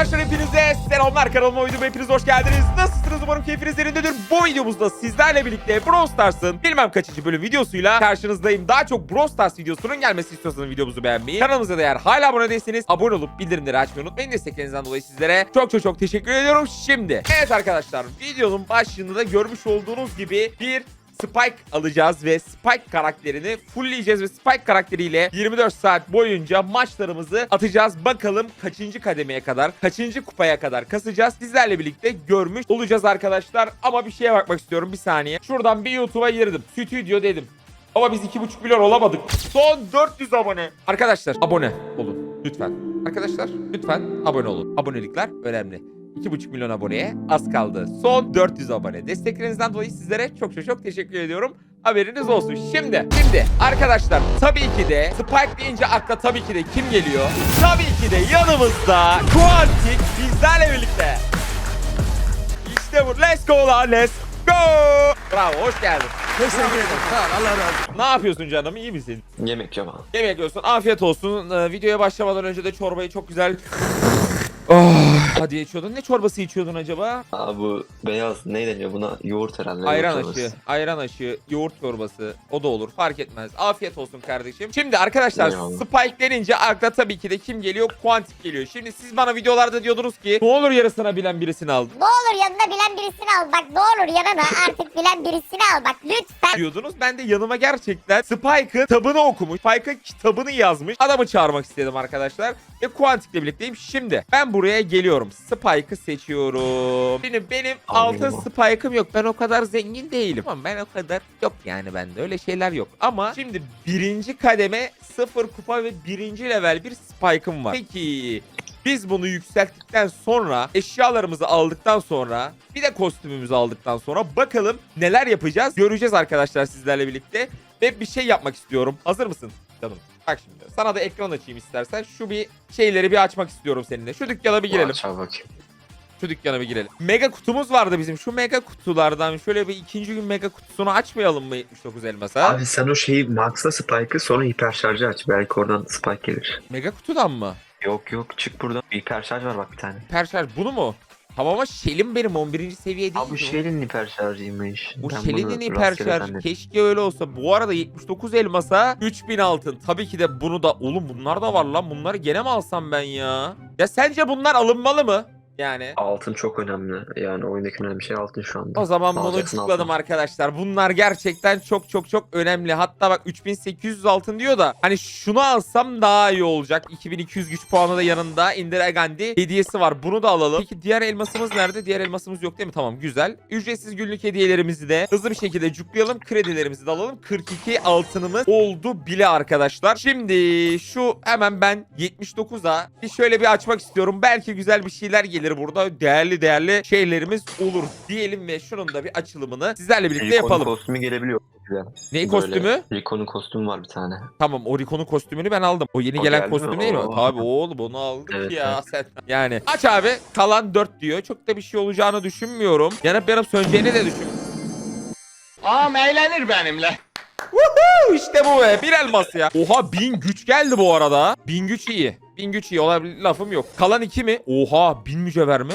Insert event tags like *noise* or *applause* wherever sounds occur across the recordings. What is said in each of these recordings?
arkadaşlar hepinize selamlar kanalıma videoma hepiniz hoş geldiniz. Nasılsınız umarım keyfiniz yerindedir. Bu videomuzda sizlerle birlikte Brawl Stars'ın bilmem kaçıncı bölüm videosuyla karşınızdayım. Daha çok Brawl Stars videosunun gelmesi istiyorsanız videomuzu beğenmeyi, kanalımıza da eğer hala abone değilseniz abone olup bildirimleri açmayı unutmayın. Desteklerinizden dolayı sizlere çok çok çok teşekkür ediyorum. Şimdi evet arkadaşlar videonun başlığında da görmüş olduğunuz gibi bir Spike alacağız ve Spike karakterini fullleyeceğiz ve Spike karakteriyle 24 saat boyunca maçlarımızı atacağız. Bakalım kaçıncı kademeye kadar, kaçıncı kupaya kadar kasacağız. Sizlerle birlikte görmüş olacağız arkadaşlar. Ama bir şeye bakmak istiyorum bir saniye. Şuradan bir YouTube'a girdim. Stüdyo dedim. Ama biz 2,5 milyon olamadık. Son 400 abone. Arkadaşlar abone olun lütfen. Arkadaşlar lütfen abone olun. Abonelikler önemli. 2,5 milyon aboneye az kaldı. Son 400 abone. Desteklerinizden dolayı sizlere çok çok çok teşekkür ediyorum. Haberiniz olsun. Şimdi, şimdi arkadaşlar tabii ki de Spike deyince akla tabii ki de kim geliyor? Tabii ki de yanımızda Quantic bizlerle birlikte. İşte bu. Let's go lan let's go. Bravo hoş geldin. Teşekkür ederim. Sağ ol. Allah razı olsun. Ne yapıyorsun canım iyi misin? Yemek yama. Yemek yiyorsun. Afiyet olsun. Ee, videoya başlamadan önce de çorbayı çok güzel... Oh, hadi içiyordun. Ne çorbası içiyordun acaba? Aa bu beyaz ne deniyor buna? Yoğurt herhalde. Ayran yoğurt aşı, çorbası. ayran aşı, yoğurt çorbası. O da olur. Fark etmez. Afiyet olsun kardeşim. Şimdi arkadaşlar Eyvallah. Spike denince akla tabii ki de kim geliyor? Quantic geliyor. Şimdi siz bana videolarda diyordunuz ki ne olur yarısına bilen birisini al. Ne olur yanına bilen birisini al. Bak ne olur yanına artık bilen birisini al. Bak lütfen. diyordunuz. Ben de yanıma gerçekten Spike'ın kitabını okumuş. Spike'ın kitabını yazmış. Adamı çağırmak istedim arkadaşlar. Ve Quantic'le birlikteyim. Şimdi ben buraya geliyorum. Spike'ı seçiyorum. Şimdi benim altın? Spike'ım yok. Ben o kadar zengin değilim. Ama ben o kadar yok yani bende. Öyle şeyler yok. Ama şimdi birinci kademe sıfır kupa ve birinci level bir Spike'ım var. Peki biz bunu yükselttikten sonra eşyalarımızı aldıktan sonra bir de kostümümüzü aldıktan sonra bakalım neler yapacağız göreceğiz arkadaşlar sizlerle birlikte ve bir şey yapmak istiyorum. Hazır mısın canım? Bak şimdi sana da ekran açayım istersen. Şu bir şeyleri bir açmak istiyorum seninle. Şu dükkana bir girelim. Aç abi bakayım. Şu dükkana bir girelim. Mega kutumuz vardı bizim. Şu mega kutulardan şöyle bir ikinci gün mega kutusunu açmayalım mı 79 elmasa? Abi sen o şeyi Max'la Spike'ı sonra hiper şarjı aç. Belki oradan Spike gelir. Mega kutudan mı? Yok yok çık buradan. Hiper şarj var bak bir tane. Perşer bunu mu? Tamam ama Shell'im benim 11. seviye değil. Abi bu şeyin hiper şarjıymış. Bu Ben Shelley'nin bunu hiper rastgele şarj. zannettim. Keşke öyle olsa. Bu arada 79 elmasa 3000 altın. Tabii ki de bunu da... Oğlum bunlar da var lan. Bunları gene mi alsam ben ya? Ya sence bunlar alınmalı mı? Yani. Altın çok önemli. Yani oyundaki önemli şey altın şu anda. O zaman bunu Alacaksın altın. arkadaşlar. Bunlar gerçekten çok çok çok önemli. Hatta bak 3800 altın diyor da hani şunu alsam daha iyi olacak. 2200 güç puanı da yanında Indira Gandhi hediyesi var. Bunu da alalım. Peki diğer elmasımız nerede? Diğer elmasımız yok değil mi? Tamam güzel. Ücretsiz günlük hediyelerimizi de hızlı bir şekilde cuklayalım. Kredilerimizi de alalım. 42 altınımız oldu bile arkadaşlar. Şimdi şu hemen ben 79'a bir şöyle bir açmak istiyorum. Belki güzel bir şeyler gelir burada. Değerli değerli şeylerimiz olur diyelim ve şunun da bir açılımını sizlerle birlikte Rico'nun yapalım. kostümü gelebiliyor. Böyle kostümü? Rico'nun kostümü var bir tane. Tamam o Rico'nun kostümünü ben aldım. O yeni O gelen geldi mi? kostüm değil mi? Oo. Tabii oğlum onu aldık Evet, ya sen. Yani aç abi kalan 4 diyor. Çok da bir şey olacağını düşünmüyorum. Yanıp yanıp söneceğini de düşün. Ağam eğlenir benimle. Woohoo! İşte bu be. Bir elmas ya. Oha bin güç geldi bu arada. Bin güç iyi. Bin güç iyi. Olabilir lafım yok. Kalan iki mi? Oha bin mücevher mi?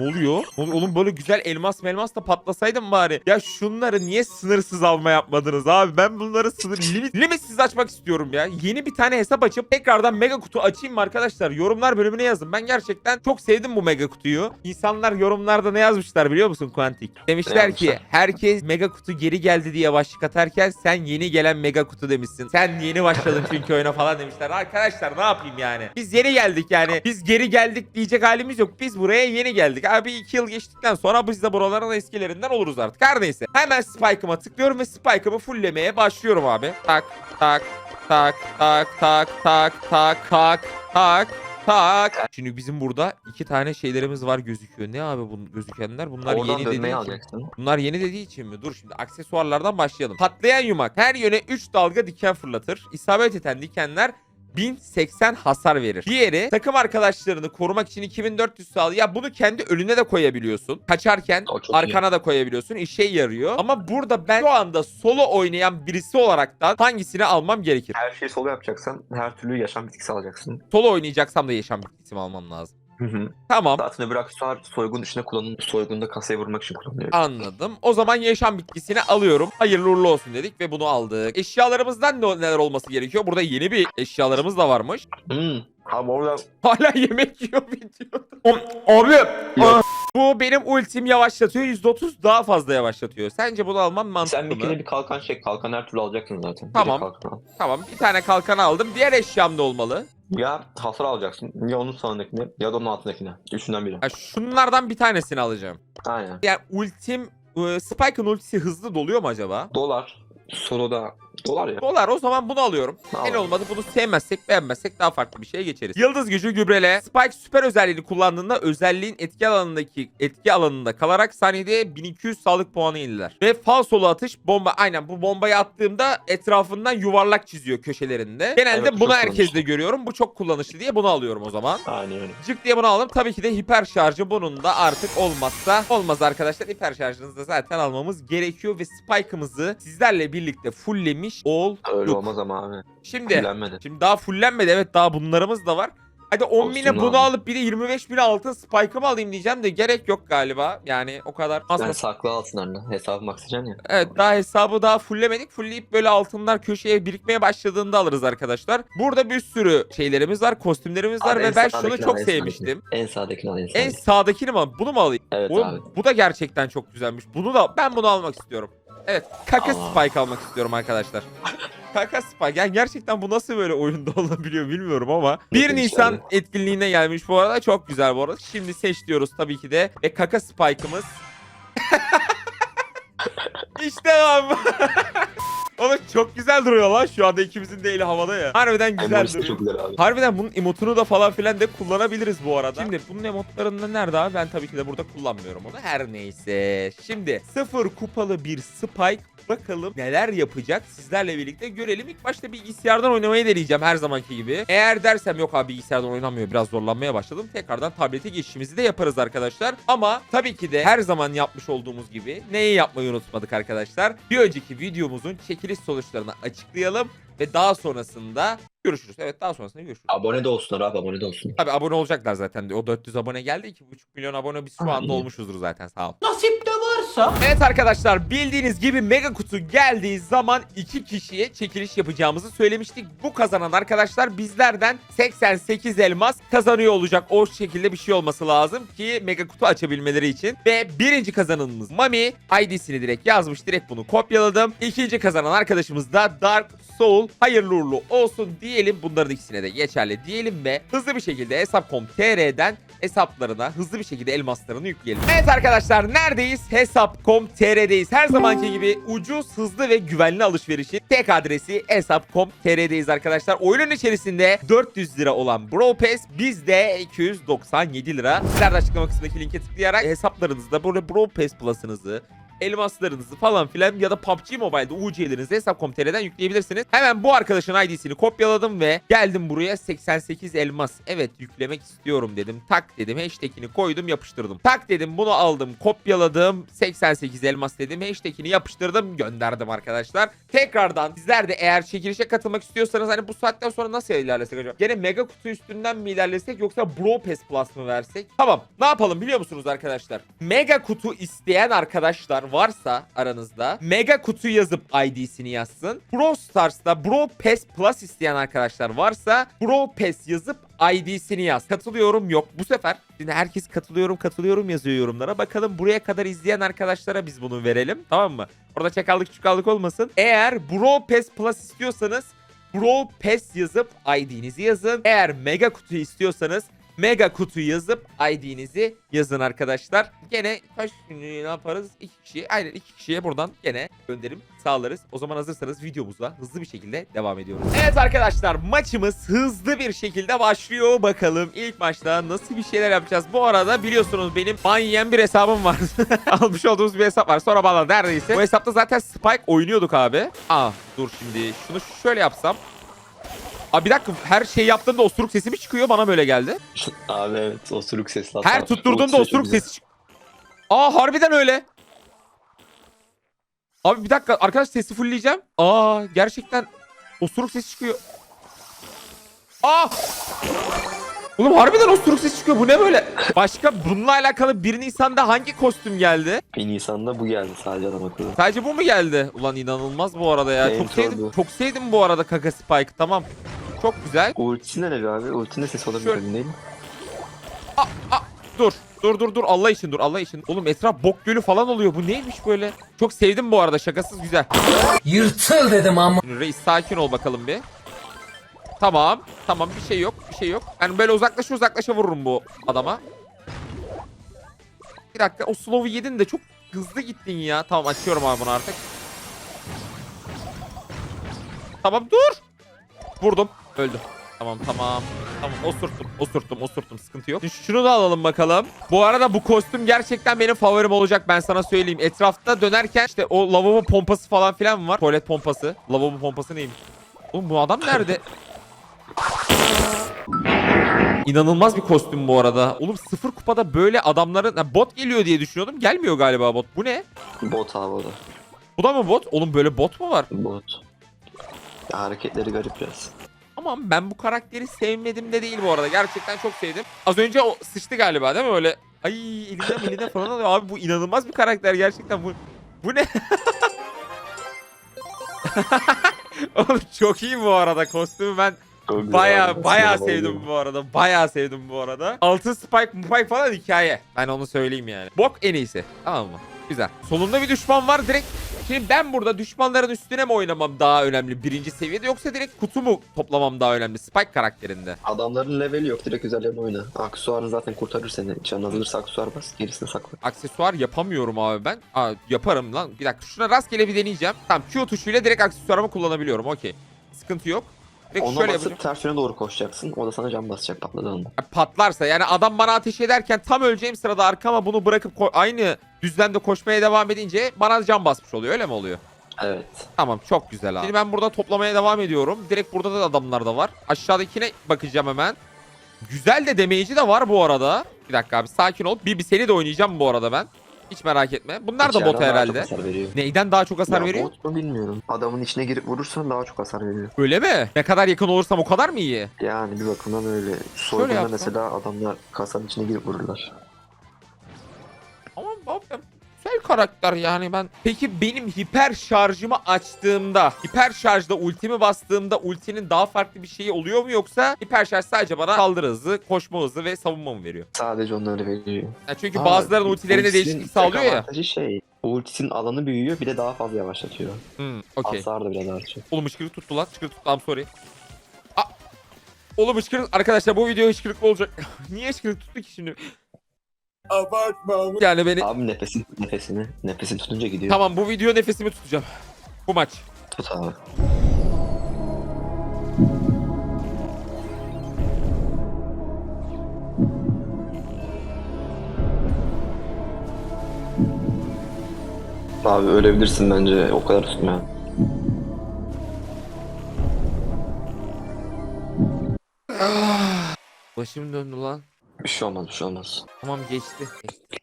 Oluyor? Oğlum böyle güzel elmas melmas da patlasaydım bari. Ya şunları niye sınırsız alma yapmadınız abi? Ben bunları sınır limit, limitsiz açmak istiyorum ya. Yeni bir tane hesap açıp tekrardan mega kutu açayım mı arkadaşlar? Yorumlar bölümüne yazın. Ben gerçekten çok sevdim bu mega kutuyu. İnsanlar yorumlarda ne yazmışlar biliyor musun Quantic? Demişler ki herkes mega kutu geri geldi diye başlık atarken sen yeni gelen mega kutu demişsin. Sen yeni başladın çünkü oyuna falan demişler. Arkadaşlar ne yapayım yani? Biz yeni geldik yani. Biz geri geldik diyecek halimiz yok. Biz buraya yeni geldik. Abi iki yıl geçtikten sonra biz de buraların eskilerinden oluruz artık. Her neyse. Hemen Spike'ıma tıklıyorum ve Spike'ımı fulllemeye başlıyorum abi. Tak tak tak tak tak tak tak tak tak tak. Şimdi bizim burada iki tane şeylerimiz var gözüküyor. Ne abi bu gözükenler? Bunlar Oradan yeni dediği dönmeyi için. alacaksın. Bunlar yeni dediği için mi? Dur şimdi aksesuarlardan başlayalım. Patlayan yumak her yöne 3 dalga diken fırlatır. İsabet eden dikenler 1080 hasar verir. Diğeri takım arkadaşlarını korumak için 2400 sağ. Ya bunu kendi önüne de koyabiliyorsun. Kaçarken O çok iyi. arkana da koyabiliyorsun. İşe yarıyor. Ama burada ben şu anda solo oynayan birisi olaraktan hangisini almam gerekir? Her şeyi solo yapacaksan her türlü yaşam bitkisi alacaksın. Solo oynayacaksam da yaşam bitkisimi almam lazım. Hı hı. Tamam. Zaten öbür aksesuar soygun dışında kullanılıyor. Soygunda kasayı vurmak için kullanılıyor. Anladım. O zaman yaşam bitkisini alıyorum. Hayırlı uğurlu olsun dedik ve bunu aldık. Eşyalarımızdan ne, neler olması gerekiyor? Burada yeni bir eşyalarımız da varmış. Hmm. Abi orada Hala yemek yiyor video. Abi. Bu benim ultim yavaşlatıyor. %30 daha fazla yavaşlatıyor. Sence bunu almam mantıklı sen bir mı? kere bir kalkan çek. Kalkan her türlü alacaksın zaten. Bir Tamam. kalkan al. Tamam. Bir tane kalkan aldım. Diğer eşyam da olmalı. Ya hasar alacaksın. Ya onun sağındakine ya da onun altındakine. Üçünden biri. Ha, şunlardan bir tanesini alacağım. Aynen. Yani ultim... e, Spike'ın ultisi hızlı doluyor mu acaba? Dolar. Solo'da dolar ya. Dolar o zaman bunu alıyorum. Al. En olmadı bunu sevmezsek beğenmezsek daha farklı bir şeye geçeriz. Yıldız gücü gübrele. Spike süper özelliğini kullandığında özelliğin etki alanındaki etki alanında kalarak saniyede 1200 sağlık puanı yeniler. Ve falsolu atış bomba. Aynen bu bombayı attığımda etrafından yuvarlak çiziyor köşelerinde. Genelde Evet, bunu herkeste görüyorum. Bu çok kullanışlı diye bunu alıyorum o zaman. Aynen öyle. Cık diye bunu aldım. Tabii ki de hiper şarjı bunun da artık olmazsa olmaz arkadaşlar. Hiper şarjınızı da zaten almamız gerekiyor ve Spike'ımızı sizlerle birlikte fulllemiş ol. Öyle olmaz ama abi. Şimdi Bilenmedi. Şimdi daha fullenmedi evet daha bunlarımız da var. Hadi 10 Olsun bine bunu alıp bir de 25 bine altın spike'ımı alayım diyeceğim de gerek yok galiba. Yani o kadar. Aslında Ben saklı altınlarla hesabımı aksayacaksın ya. evet daha hesabı daha fulllemedik. Fullleyip böyle altınlar köşeye birikmeye başladığında alırız arkadaşlar. Burada bir sürü şeylerimiz var, kostümlerimiz var Abi ve en ben şunu çok en sevmiştim. En sağdakini al en sağdakini mi? Bunu mu alayım? Evet Oğlum, abi. bu da gerçekten çok güzelmiş. Bunu da ben bunu almak istiyorum. Evet, Kaka Aa. Spike almak istiyorum arkadaşlar. *laughs* Kaka Spike. Yani gerçekten bu nasıl böyle oyunda *laughs* olabiliyor bilmiyorum ama 1 Yok, Nisan etkinliğine gelmiş bu arada. Çok güzel bu arada. Şimdi seç diyoruz tabii ki de. Ve Kaka Spike'ımız. *laughs* işte abi. Oğlum çok güzel duruyor lan şu anda ikimizin de eli havada ya. Harbiden güzel de duruyor. çok güzel abi. Harbiden bunun emotunu da falan filan da kullanabiliriz bu arada. Şimdi bunun emotlarında nerede abi? Ben tabii ki de burada kullanmıyorum onu. Her neyse. Şimdi sıfır kupalı bir Spike. Bakalım neler yapacak sizlerle birlikte görelim. İlk başta bilgisayardan oynamayı deneyeceğim her zamanki gibi. Eğer dersem yok abi bilgisayardan oynamıyor biraz zorlanmaya başladım. Tekrardan tablete geçişimizi de yaparız arkadaşlar. Ama tabii ki de her zaman yapmış olduğumuz gibi neyi yapmayı unutmadık arkadaşlar. Bir önceki videomuzun çekiliş sonuçlarını açıklayalım. Ve daha sonrasında görüşürüz. Evet daha sonrasında görüşürüz. Abone de olsunlar abi abone de olsun. Tabi abone olacaklar zaten. O 400 abone geldi. 2,5 milyon abone biz şu anda olmuşuzdur zaten sağ ol. Nasip de varsa. Evet arkadaşlar bildiğiniz gibi mega kutu geldiği zaman iki kişiye çekiliş yapacağımızı söylemiştik. Bu kazanan arkadaşlar bizlerden 88 elmas kazanıyor olacak. O şekilde bir şey olması lazım ki mega kutu açabilmeleri için. Ve birinci kazananımız Mami ID'sini direkt yazmış. Direkt bunu kopyaladım. İkinci kazanan arkadaşımız da Dark Soul. Hayırlı uğurlu olsun diyelim. Bunların ikisine de geçerli diyelim ve hızlı bir şekilde hesap.com.tr'den hesaplarına hızlı bir şekilde elmaslarını yükleyelim. Evet arkadaşlar neredeyiz? Hesap.com.tr'deyiz. Her zamanki gibi ucuz, hızlı ve güvenli alışverişin tek adresi Hesap.com.tr'deyiz arkadaşlar. Oyunun içerisinde 400 lira olan Bro Pass bizde 297 lira. Sizler de açıklama kısmındaki linke tıklayarak hesaplarınızda böyle Bro Pass Plus'ınızı elmaslarınızı falan filan ya da PUBG Mobile'de UC'lerinizi hesap.com.tr'den yükleyebilirsiniz. Hemen bu arkadaşın ID'sini kopyaladım ve geldim buraya 88 elmas. Evet yüklemek istiyorum dedim. Tak dedim hashtag'ini koydum yapıştırdım. Tak dedim bunu aldım kopyaladım 88 elmas dedim hashtag'ini yapıştırdım gönderdim arkadaşlar. Tekrardan sizler de eğer çekilişe katılmak istiyorsanız hani bu saatten sonra nasıl ilerlesek acaba? Gene mega kutu üstünden mi ilerlesek yoksa Bro Pass Plus mı versek? Tamam ne yapalım biliyor musunuz arkadaşlar? Mega kutu isteyen arkadaşlar varsa aranızda mega kutu yazıp ID'sini yazsın. Pro Stars'ta Bro Pass Plus isteyen arkadaşlar varsa Bro Pass yazıp ID'sini yaz. Katılıyorum yok. Bu sefer şimdi herkes katılıyorum katılıyorum yazıyor yorumlara. Bakalım buraya kadar izleyen arkadaşlara biz bunu verelim. Tamam mı? Orada çakallık çukallık olmasın. Eğer Bro Pass Plus istiyorsanız Bro Pass yazıp ID'nizi yazın. Eğer mega kutu istiyorsanız mega kutu yazıp ID'nizi yazın arkadaşlar. Gene kaç ne yaparız? İki kişiye aynen iki kişiye buradan gene gönderim sağlarız. O zaman hazırsanız videomuza hızlı bir şekilde devam ediyoruz. Evet arkadaşlar maçımız hızlı bir şekilde başlıyor. Bakalım ilk maçta nasıl bir şeyler yapacağız. Bu arada biliyorsunuz benim ban yiyen bir hesabım var. *laughs* Almış olduğumuz bir hesap var. Sonra bana neredeyse. Bu hesapta zaten Spike oynuyorduk abi. Aa dur şimdi şunu şöyle yapsam. Abi bir dakika her şey yaptığımda osuruk sesi mi çıkıyor? Bana böyle geldi. abi evet osuruk sesli. Her tutturduğumda osuruk sesi çık- Aa harbiden öyle. Abi bir dakika arkadaş sesi fullleyeceğim. Aa gerçekten osuruk sesi çıkıyor. Aa! Oğlum harbiden osuruk sesi çıkıyor. Bu ne böyle? Başka bununla alakalı 1 Nisan'da hangi kostüm geldi? 1 Nisan'da bu geldi sadece adam akıllı. Sadece bu mu geldi? Ulan inanılmaz bu arada ya. Çok sevdim. sordu. Çok sevdim bu arada Kaka Spike. Tamam. Çok güzel. Ultisine ne abi? Ultinin sesi olabilir Şöyle- emin değilim. Dur. Dur dur dur. Allah için dur. Allah için. Oğlum etraf bok gölü falan oluyor. Bu neymiş böyle? Çok sevdim bu arada. Şakasız güzel. Yırtıl dedim ama. Reis sakin ol bakalım bir. Tamam. Tamam bir şey yok. Bir şey yok. Ben böyle uzaklaşa uzaklaşa vururum bu adama. Bir dakika. O slow'u yedin de çok hızlı gittin ya. Tamam açıyorum abi bunu artık. Tamam dur. Vurdum. Öldü. Tamam tamam. Tamam osurttum osurttum osurttum sıkıntı yok. Şimdi şunu da alalım bakalım. Bu arada bu kostüm gerçekten benim favorim olacak ben sana söyleyeyim. Etrafta dönerken işte o lavabo pompası falan filan var. Tuvalet pompası. Lavabo pompası neymiş? Oğlum bu adam nerede? *laughs* İnanılmaz bir kostüm bu arada. Oğlum sıfır kupada böyle adamların... Ha, bot geliyor diye düşünüyordum. Gelmiyor galiba bot. Bu ne? Bot abi o da. Bu da mı bot? Oğlum böyle bot mu var? Bot. Ya, hareketleri garip biraz. Tamam ben bu karakteri sevmedim de değil bu arada. Gerçekten çok sevdim. Az önce o sıçtı galiba değil mi öyle? Ay elinden elinden falan alıyor. Abi bu inanılmaz bir karakter gerçekten. Bu, bu ne? *laughs* Oğlum çok iyi bu arada kostümü ben Çok güzel baya baya sinema sevdim bu arada. Baya sevdim bu arada. Altın spike spike falan hikaye. Ben onu söyleyeyim yani. Bok en iyisi. Tamam mı? Güzel. Solunda bir düşman var direkt. Şimdi ben burada düşmanların üstüne mi oynamam daha önemli birinci seviyede yoksa direkt kutu mu toplamam daha önemli Spike karakterinde? Adamların leveli yok direkt üzerlerine oyna. Aksesuarın zaten kurtarır seni. Canın azalırsa aksesuar bas gerisini sakla. Aksesuar yapamıyorum abi ben. Aa, yaparım lan. Bir dakika şuna rastgele bir deneyeceğim. Tamam Q tuşuyla direkt aksesuarımı kullanabiliyorum. Okey. Sıkıntı yok. Direkt Ona şöyle basıp yapacağım. ters yöne doğru koşacaksın. O da sana can basacak patladığında. Patlarsa yani adam bana ateş ederken tam öleceğim sırada arkama bunu bırakıp aynı düzlemde koşmaya devam edince bana can basmış oluyor öyle mi oluyor? Evet. Tamam çok güzel abi. Şimdi ben burada toplamaya devam ediyorum. Direkt burada da adamlar da var. Aşağıdakine bakacağım hemen. Güzel de damage'i de var bu arada. Bir dakika abi sakin ol. Bir, bir seni de oynayacağım bu arada ben. Hiç merak etme. Bunlar da İçeriden bot daha çok herhalde. hasar veriyor. Neyden daha çok hasar Ya veriyor? Bot mu bilmiyorum. Adamın içine girip vurursan daha çok hasar veriyor. Öyle mi? Ne kadar yakın olursam o kadar mı iyi? Yani bir bakımdan öyle. Soygunda mesela adamlar kasanın içine girip vururlar. Karakter yani ben. Peki benim hiper şarjımı açtığımda, hiper şarjda ultimi bastığımda ultinin daha farklı bir şeyi oluyor mu yoksa hiper şarj sadece bana saldırı hızı, koşma hızı ve savunma mı veriyor? Sadece onları veriyor. Ya çünkü Aa, bazılarının ultilerinde ultisinin değişiklik sağlıyor ya. şey. Ultisinin alanı büyüyor bir de daha fazla yavaşlatıyor. Hmm, okey. Hasar da biraz artıyor. Oğlum hışkırık tuttu lan. Hışkırık tuttu. I'm sorry. Aa! Oğlum hışkırık. Arkadaşlar bu video hışkırıklı olacak. *laughs* Niye hışkırık tuttu ki şimdi? Abartma. Yani beni... Abi nefesin nefesini nefesini tutunca gidiyor. Tamam bu video nefesimi tutacağım. Bu maç. Tut abi. Abi ölebilirsin bence o kadar tutma. Başım döndü lan. Bir şey olmaz bir şey olmaz. Tamam geçti.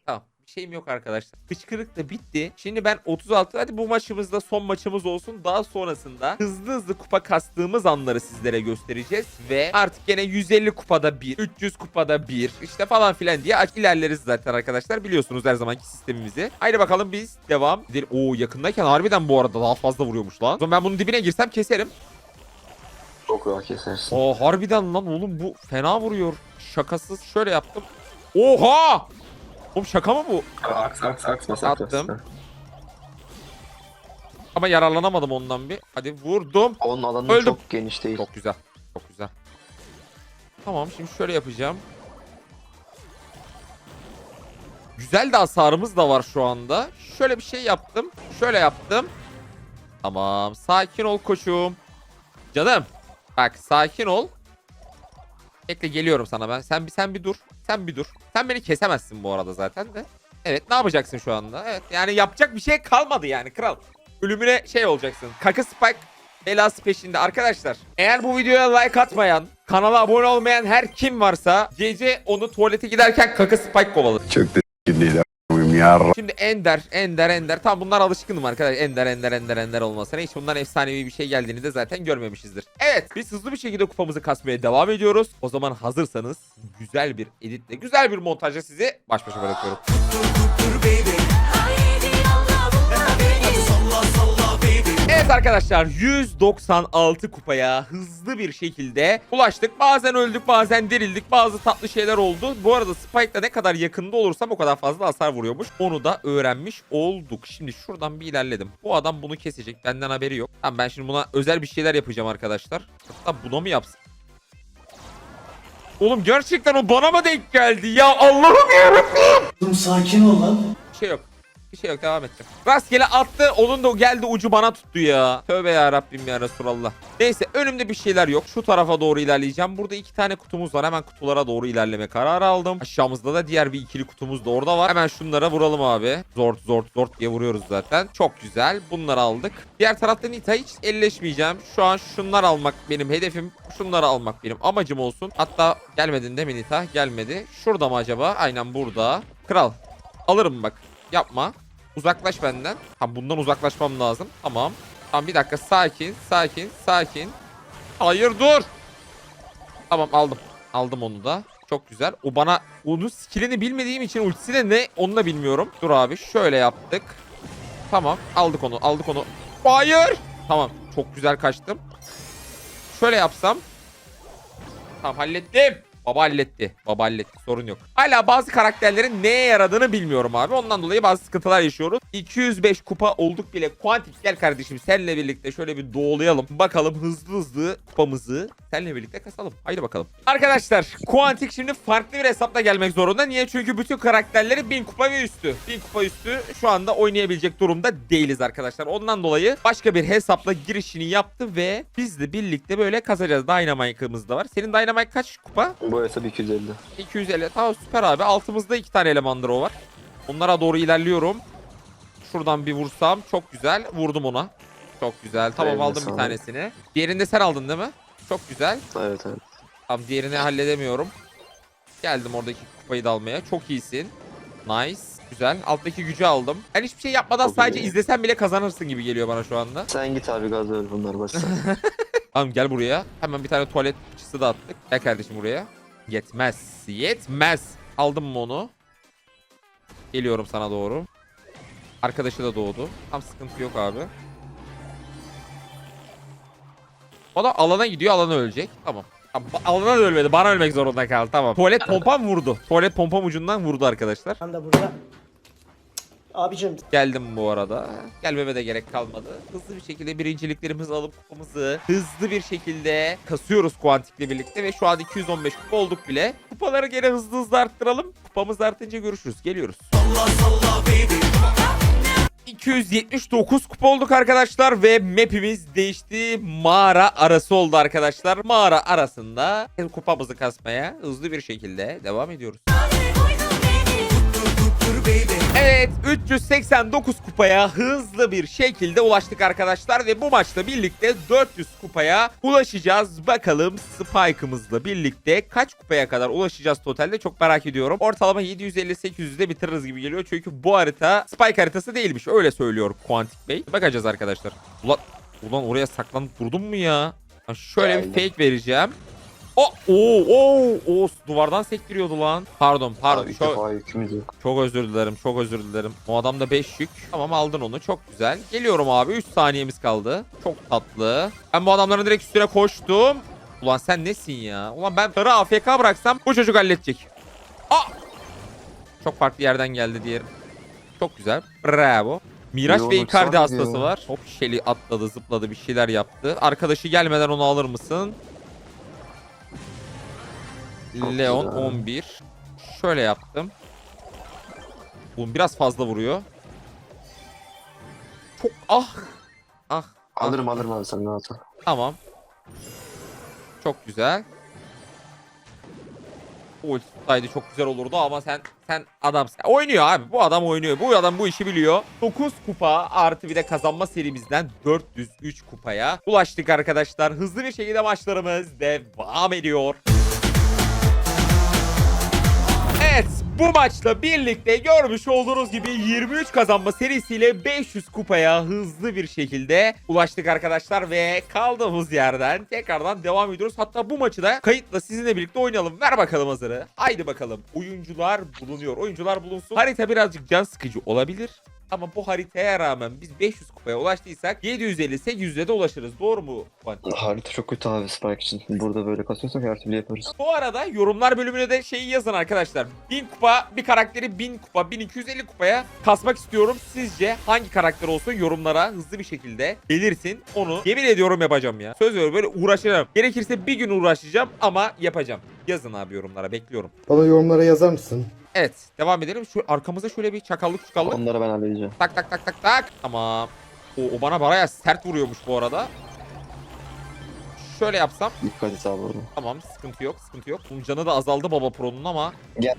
Tamam. Bir şeyim yok arkadaşlar. Hıçkırık da bitti. Şimdi ben 36 hadi bu maçımızda son maçımız olsun. Daha sonrasında hızlı hızlı kupa kastığımız anları sizlere göstereceğiz. Ve artık gene 150 kupada 1, 300 kupada 1 işte falan filan diye ilerleriz zaten arkadaşlar. Biliyorsunuz her zamanki sistemimizi. Haydi bakalım biz devam edelim. Oo yakındayken harbiden bu arada daha fazla vuruyormuş lan. O zaman ben bunun dibine girsem keserim. Çok rahat kesersin. Aa harbiden lan oğlum bu fena vuruyor. Şakasız şöyle yaptım. Oha! Oğlum şaka mı bu? Aks aks aks masak Attım. Ama yararlanamadım ondan bir. Hadi vurdum. Onun alanı Öldüm. çok geniş değil. Çok güzel. Çok güzel. Tamam şimdi şöyle yapacağım. Güzel de hasarımız da var şu anda. Şöyle bir şey yaptım. Şöyle yaptım. Tamam. Sakin ol koçum. Canım. Bak sakin ol. Bekle geliyorum sana ben. Sen sen bir dur. Sen bir dur. Sen beni kesemezsin bu arada zaten de. Evet ne yapacaksın şu anda? Evet yani yapacak bir şey kalmadı yani kral. Ölümüne şey olacaksın. Kaka Spike belası peşinde. Arkadaşlar eğer bu videoya like atmayan, kanala abone olmayan her kim varsa CC onu tuvalete giderken Kaka Spike kovaladı. Çok değil a**ayım ya. Şimdi Ender, Ender, Ender. Tam bunlar alışkınım arkadaşlar. Ender, Ender, Ender, Ender olmasına. Hiç bundan efsanevi bir şey geldiğini de zaten görmemişizdir. Evet biz hızlı bir şekilde kupamızı kasmaya devam ediyoruz. O zaman hazırsanız güzel bir editle, güzel bir montajla sizi baş başa bırakıyorum. Evet arkadaşlar 196 kupaya hızlı bir şekilde ulaştık. Bazen öldük bazen dirildik bazı tatlı şeyler oldu. Bu arada Spike'la ne kadar yakında olursam o kadar fazla hasar vuruyormuş. Onu da öğrenmiş olduk. Şimdi şuradan bir ilerledim. Bu adam bunu kesecek benden haberi yok. Tamam ben şimdi buna özel bir şeyler yapacağım arkadaşlar. Hatta buna mı yapsın? Oğlum gerçekten o bana mı denk geldi ya Allah'ım yarabbim. Sakin ol lan. Bir şey yok. Bir şey yok devam edeceğim. Rastgele attı onun da geldi ucu bana tuttu ya. Tövbe ya Rabbim ya Resulallah. Neyse önümde bir şeyler yok. Şu tarafa doğru ilerleyeceğim. Burada iki tane kutumuz var. Hemen kutulara doğru ilerleme kararı aldım. Aşağımızda da diğer bir ikili kutumuz da orada var. Hemen şunlara vuralım abi. Zort zort zort diye vuruyoruz zaten. Çok güzel. Bunları aldık. Diğer tarafta Nita hiç elleşmeyeceğim. Şu an şunlar almak benim hedefim. Şunları almak benim amacım olsun. Hatta gelmedin değil mi Nita? Gelmedi. Şurada mı acaba? Aynen burada. Kral. Alırım bak. Yapma. Uzaklaş benden. Ha bundan uzaklaşmam lazım. Tamam. Tamam bir dakika sakin sakin sakin. Hayır dur. Tamam aldım. Aldım onu da. Çok güzel. O bana onun skillini bilmediğim için ultisi de ne onu da bilmiyorum. Dur abi şöyle yaptık. Tamam aldık onu aldık onu. Hayır. Tamam çok güzel kaçtım. Şöyle yapsam. Tamam hallettim. Baba halletti. Baba halletti. Sorun yok. Hala bazı karakterlerin neye yaradığını bilmiyorum abi. Ondan dolayı bazı sıkıntılar yaşıyoruz. 205 kupa olduk bile. Quantic gel kardeşim seninle birlikte şöyle bir doğulayalım. Bakalım hızlı hızlı kupamızı seninle birlikte kasalım. Haydi bakalım. Arkadaşlar Quantic şimdi farklı bir hesapla gelmek zorunda. Niye? Çünkü bütün karakterleri 1000 kupa ve üstü. 1000 kupa üstü şu anda oynayabilecek durumda değiliz arkadaşlar. Ondan dolayı başka bir hesapla girişini yaptı ve bizle birlikte böyle kazacağız. Dynamite'ımız da var. Senin Dynamite kaç kupa? Bu hesap 250. 250. Tamam süper abi. Altımızda iki tane elemandır o var. Onlara doğru ilerliyorum. Şuradan bir vursam. Çok güzel. Vurdum ona. Çok güzel. Tamam Eline aldım bir sağlık. tanesini. Diğerini de sen aldın değil mi? Çok güzel. Evet evet. Tamam diğerini halledemiyorum. Geldim oradaki kupayı da almaya. Çok iyisin. Nice. Güzel. Alttaki gücü aldım. Ben hiçbir şey yapmadan Çok sadece iyi. izlesen bile kazanırsın gibi geliyor bana şu anda. Sen git abi gaz öl bunlar basit. *laughs* Tamam gel buraya. Hemen bir tane tuvalet fıçısı da attık. Gel kardeşim buraya. Yetmez. Yetmez. Aldım mı onu? Geliyorum sana doğru. Arkadaşı da doğdu. Tam sıkıntı yok abi. O da alana gidiyor. Alana ölecek. Tamam. Alana da ölmedi. Bana ölmek zorunda kaldı. Tamam. Tuvalet pompam vurdu. Tuvalet pompam ucundan vurdu arkadaşlar. Ben de burada. Abicim Geldim bu arada. Gelmeme de gerek kalmadı. Hızlı bir şekilde birinciliklerimizi alıp kupamızı hızlı bir şekilde kasıyoruz Quantic'le birlikte ve şu an 215 kupa olduk bile. Kupaları gene hızlı hızlı arttıralım. Kupamız artınca görüşürüz. Geliyoruz. 279 kupa olduk arkadaşlar ve map'imiz değişti. Mağara arası oldu arkadaşlar. Mağara arasında kupamızı kasmaya hızlı bir şekilde devam ediyoruz. Evet 389 kupaya hızlı bir şekilde ulaştık arkadaşlar ve bu maçla birlikte 400 kupaya ulaşacağız. Bakalım Spike'ımızla birlikte kaç kupaya kadar ulaşacağız totalde çok merak ediyorum. Ortalama 750-800'de bitiririz gibi geliyor çünkü bu harita Spike haritası değilmiş öyle söylüyor Quantic Bey. Bakacağız arkadaşlar. Ulan, ulan oraya saklanıp durdum mu ya? Ha, şöyle bir fake vereceğim. O, oo, oo, oo, duvardan sektiriyordu lan. Pardon, pardon. Abi defa yükümüz yok. çok özür dilerim. Çok özür dilerim. O adamda 5 yük. Tamam aldın onu. Çok güzel. Geliyorum abi. 3 saniyemiz kaldı. Çok tatlı. Ben bu adamların direkt üstüne koştum. Ulan sen nesin ya? Ulan ben Tarı AFK bıraksam bu çocuk halledecek. Aa! Çok farklı yerden geldi diğer. Çok güzel. Bravo. Miraç ve Yoğunluk Icardi hastası var. Hop Shelly atladı zıpladı bir şeyler yaptı. Arkadaşı gelmeden onu alır mısın? Leon güzel. 11. Şöyle yaptım. Bu biraz fazla vuruyor. Çok ah. Ah. ah. Alırım alırım abi sen rahat ol. Tamam. Çok güzel. Ulti tutsaydı çok güzel olurdu ama sen sen adamsın. Oynuyor abi. Bu adam oynuyor. Bu adam bu işi biliyor. 9 kupa artı bir de kazanma serimizden 403 kupaya ulaştık arkadaşlar. Hızlı bir şekilde maçlarımız devam ediyor. Bu maçla birlikte görmüş olduğunuz gibi 23 kazanma serisiyle 500 kupaya hızlı bir şekilde ulaştık arkadaşlar ve kaldığımız yerden tekrardan devam ediyoruz. Hatta bu maçı da kayıtla sizinle birlikte oynayalım. Ver bakalım hazırı. Haydi bakalım. Oyuncular bulunuyor. Oyuncular bulunsun. Harita birazcık can sıkıcı olabilir. Ama bu haritaya rağmen biz 500 kupaya ulaştıysak 750-800'e de ulaşırız. Doğru mu? Van? Harita çok kötü abi Spike için. Burada böyle kasıyorsak her türlü yaparız. Bu arada yorumlar bölümüne de şeyi yazın arkadaşlar. 1000 kupa bir karakteri 1000 kupa 1250 kupaya kasmak istiyorum. Sizce hangi karakter olsun yorumlara hızlı bir şekilde belirsin. Onu yemin ediyorum yapacağım ya. Söz veriyorum böyle uğraşacağım. Gerekirse bir gün uğraşacağım ama yapacağım. Yazın abi yorumlara bekliyorum. Bana yorumlara yazar mısın? Evet devam edelim. Şu arkamızda şöyle bir çakallık çukallık. Onları ben halledeceğim. Tak tak tak tak tak. Tamam. O, o bana bayağı sert vuruyormuş bu arada. Şöyle yapsam. Dikkat et abi orada. Tamam sıkıntı yok sıkıntı yok. Bunun canı da azaldı baba pronun ama. Gel.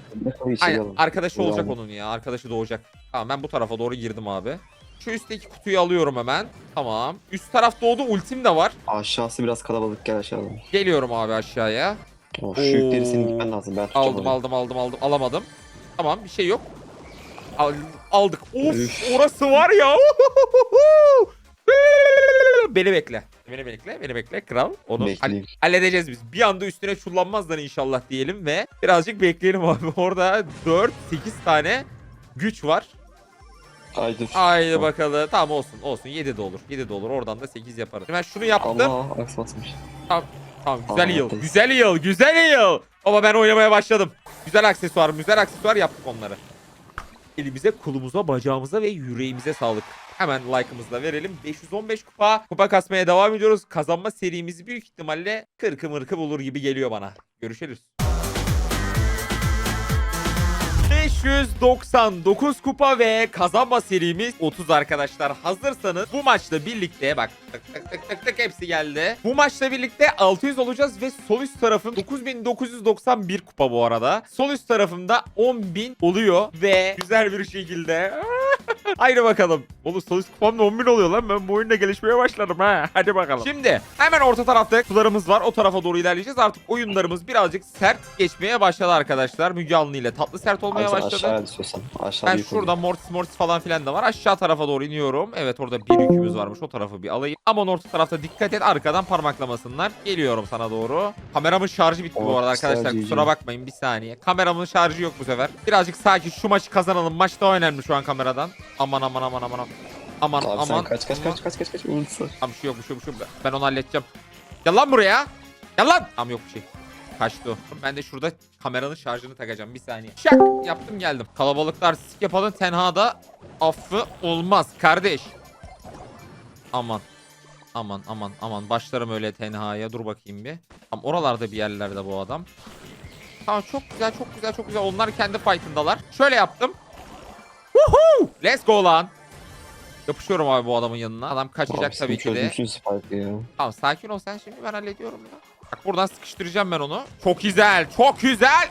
Aynen arkadaşı Bunu olacak onun ya. Arkadaşı doğacak. Tamam ben bu tarafa doğru girdim abi. Şu üstteki kutuyu alıyorum hemen. Tamam. Üst taraf doğdu ultim de var. Aşağısı biraz kalabalık gel aşağıdan. Geliyorum abi aşağıya. Oh, şu yükleri senin gitmen lazım. Ben Aldım aldım aldım aldım. Alamadım. Tamam bir şey yok. Al- aldık. Of Üf. orası var ya. beni bekle. Beni bekle. Beni bekle kral. Onu Bekleyeyim. hall- halledeceğiz biz. Bir anda üstüne çullanmazlar inşallah diyelim ve birazcık bekleyelim abi. *laughs* Orada 4 8 tane güç var. Haydi Tamam. bakalım. Tamam olsun olsun. 7 de olur. 7 de olur. Oradan da 8 yaparız. Ben şunu yaptım. Allah aks basmış. Tamam güzel Aa, yıl. tabii. Güzel yıl. Güzel yıl. Baba ben oynamaya başladım. Güzel aksesuar, güzel aksesuar yaptık onları. Elimize, kolumuza, bacağımıza ve yüreğimize sağlık. Hemen like'ımızı da verelim. 515 kupa. Kupa kasmaya devam ediyoruz. Kazanma serimiz büyük ihtimalle 40'ı mırkı bulur gibi geliyor bana. Görüşürüz. 599 kupa ve kazanma serimiz 30 arkadaşlar. Hazırsanız bu maçla birlikte bak tık tık tık tık tık hepsi geldi. Bu maçla birlikte 600 olacağız ve sol üst tarafım 9991 kupa bu arada. Sol üst tarafımda 10.000 oluyor ve güzel bir şekilde Haydi bakalım. Oğlum sol üst kupam da 10.000 oluyor lan. Ben bu oyunda gelişmeye başladım ha. Hadi bakalım. Şimdi hemen orta tarafta sularımız var. O tarafa doğru ilerleyeceğiz. Artık oyunlarımız birazcık sert geçmeye başladı arkadaşlar. Müge Anlı ile tatlı sert olmaya sen başladı. aşağıya istiyorsan. Aşağıda Ben şurada mortis mortis falan filan da var. Aşağı tarafa doğru iniyorum. Evet orada bir yükümüz varmış. O tarafı bir alayım. Aman orta tarafta dikkat et. Arkadan parmaklamasınlar. Geliyorum sana doğru. Kameramın şarjı bitti bu Oh, arada arkadaşlar. Kusura bakmayın bir saniye. Kameramın şarjı yok bu sefer. Birazcık sakin şu maçı kazanalım. Maç daha önemli şu an kameradan. Aman aman aman aman. Aman Abi aman. sen kaç kaç aman. kaç kaç kaç kaç. Ultisi var. Tamam bir şey yok bir şey yok bir şey yok. Ben onu halledeceğim. Gel lan buraya. Gel lan. Tamam yok bir şey. Kaçtı. Ben de şurada kameranın şarjını takacağım. Bir saniye. Şak yaptım geldim. Kalabalıklar sik yapalım. Tenhada affı olmaz kardeş. Aman. Aman aman aman. Başlarım öyle tenhaya. Dur bakayım bir. Tamam oralarda bir yerlerde bu adam. Tamam çok güzel çok güzel çok güzel. Onlar kendi fight'ındalar. Şöyle yaptım. Woohoo! Let's go lan. Yapışıyorum abi bu adamın yanına. Adam kaçacak Abi tabii ki de. çözmüşsün Spike'ı ya. Tamam sakin ol sen şimdi ben hallediyorum ya. Bak buradan sıkıştıracağım ben onu. Çok güzel çok güzel.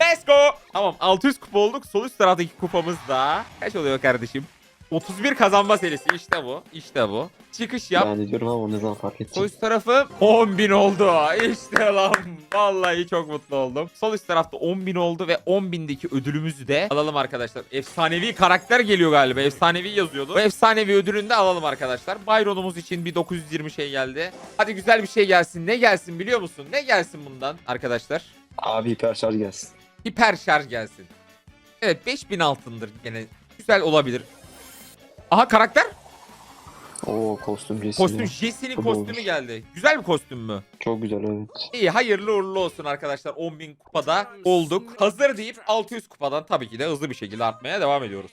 Let's go. Tamam 600 kupa olduk. Sol üst taraftaki kupamız da. Kaç oluyor kardeşim? 31 kazanma serisi işte bu. İşte bu. Çıkış yap. Ben de diyorum ama ne zaman fark Sol edeceğim. üst tarafı 10.000 oldu. İşte lan. Vallahi çok mutlu oldum. Sol üst tarafta 10.000 oldu ve 10.000'deki ödülümüzü de alalım arkadaşlar. Efsanevi karakter geliyor galiba. Efsanevi yazıyordu. Bu efsanevi ödülünü de alalım arkadaşlar. Byron'umuz için bir 920 şey geldi. Hadi güzel bir şey gelsin. Ne gelsin biliyor musun? Ne gelsin bundan arkadaşlar? Abi hiper şarj gelsin. Hiper şarj gelsin. Evet 5000 altındır gene. Güzel olabilir. Aha karakter. Oo kostüm resmi. Kostüm Jesse'nin kostümü olmuş. geldi. Güzel bir kostüm mü? Çok güzel evet. İyi hayırlı uğurlu olsun arkadaşlar. 10.000 kupada olduk. Hazır deyip 600 kupadan tabii ki de hızlı bir şekilde artmaya devam ediyoruz.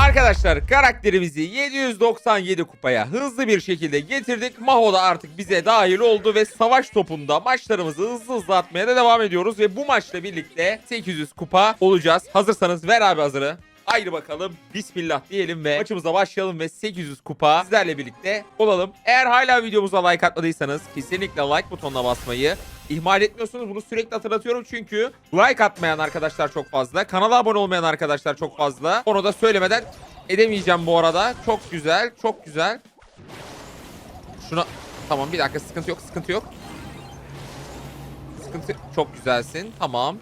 Arkadaşlar karakterimizi 797 kupaya hızlı bir şekilde getirdik. Maho da artık bize dahil oldu ve savaş topunda maçlarımızı hızlı hızlı atmaya da devam ediyoruz. Ve bu maçla birlikte 800 kupa olacağız. Hazırsanız ver abi hazırı. Haydi bakalım bismillah diyelim ve maçımıza başlayalım ve 800 kupa sizlerle birlikte olalım. Eğer hala videomuza like atmadıysanız kesinlikle like butonuna basmayı ihmal etmiyorsunuz. Bunu sürekli hatırlatıyorum çünkü like atmayan arkadaşlar çok fazla. Kanala abone olmayan arkadaşlar çok fazla. Onu da söylemeden edemeyeceğim bu arada. Çok güzel, çok güzel. Şuna tamam bir dakika sıkıntı yok, sıkıntı yok. Sıkıntı çok güzelsin. Tamam.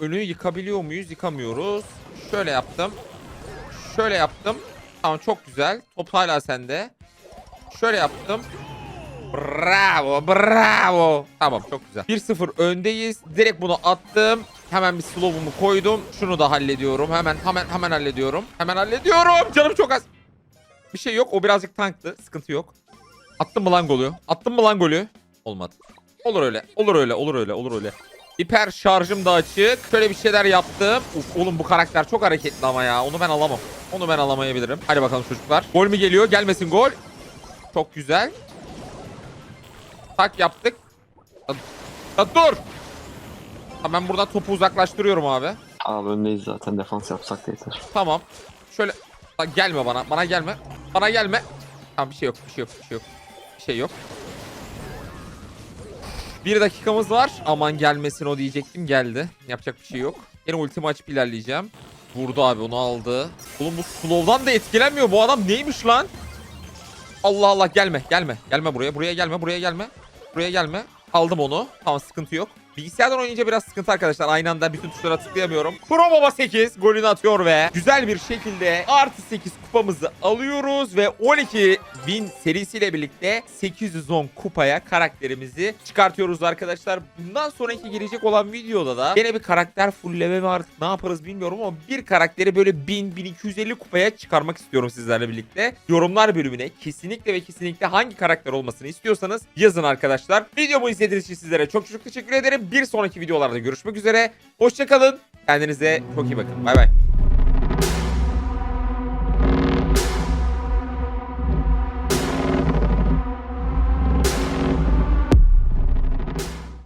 Önü yıkabiliyor muyuz? Yıkamıyoruz. Şöyle yaptım. Şöyle yaptım. Tamam çok güzel. Top hala sende. Şöyle yaptım. Bravo, bravo. Tamam çok güzel. 1-0 öndeyiz. Direkt bunu attım. Hemen bir slow'umu koydum. Şunu da hallediyorum. Hemen hemen hemen hallediyorum. Hemen hallediyorum. Canım çok az. Bir şey yok. O birazcık tanktı. Sıkıntı yok. Attım mı lan golü? Attım mı lan golü? Olmadı. Olur öyle. Olur öyle. Olur öyle. Olur öyle. Hiper şarjım da açık. Şöyle bir şeyler yaptım. Uf, oğlum bu karakter çok hareketli ama ya. Onu ben alamam. Onu ben alamayabilirim. Hadi bakalım çocuklar. Gol mü geliyor? Gelmesin gol. Çok güzel. Tak yaptık. Ya, dur. Ha, ben buradan topu uzaklaştırıyorum abi. Abi öndeyiz zaten defans yapsak da yeter. Tamam. Şöyle Lan gelme bana. Bana gelme. Bana gelme. Tamam bir şey yok. Bir şey yok. Bir şey yok. Bir şey yok. Bir dakikamız var. Aman gelmesin o diyecektim. Geldi. Yapacak bir şey yok. Yine ultimi açıp ilerleyeceğim. Vurdu abi onu aldı. Oğlum bu slow'dan da etkilenmiyor. Bu adam neymiş lan? Allah Allah gelme gelme. Gelme buraya. Buraya gelme. Buraya gelme. Buraya gelme. Aldım onu. Tamam sıkıntı yok. Bilgisayardan oynayınca biraz sıkıntı arkadaşlar. Aynı anda bütün tuşlara tıklayamıyorum. Pro Baba 8 golünü atıyor ve güzel bir şekilde artı 8 kupamızı alıyoruz ve 12 bin serisiyle birlikte 810 kupaya karakterimizi çıkartıyoruz arkadaşlar. Bundan sonraki gelecek olan videoda da yine bir karakter fullleme mi artık ne yaparız bilmiyorum ama bir karakteri böyle 1000-1250 kupaya çıkarmak istiyorum sizlerle birlikte. Yorumlar bölümüne kesinlikle ve kesinlikle hangi karakter olmasını istiyorsanız yazın arkadaşlar. Videomu izlediğiniz için sizlere çok çok teşekkür ederim. Bir sonraki videolarda görüşmek üzere. Hoşçakalın. Kendinize çok iyi bakın. Bay bay.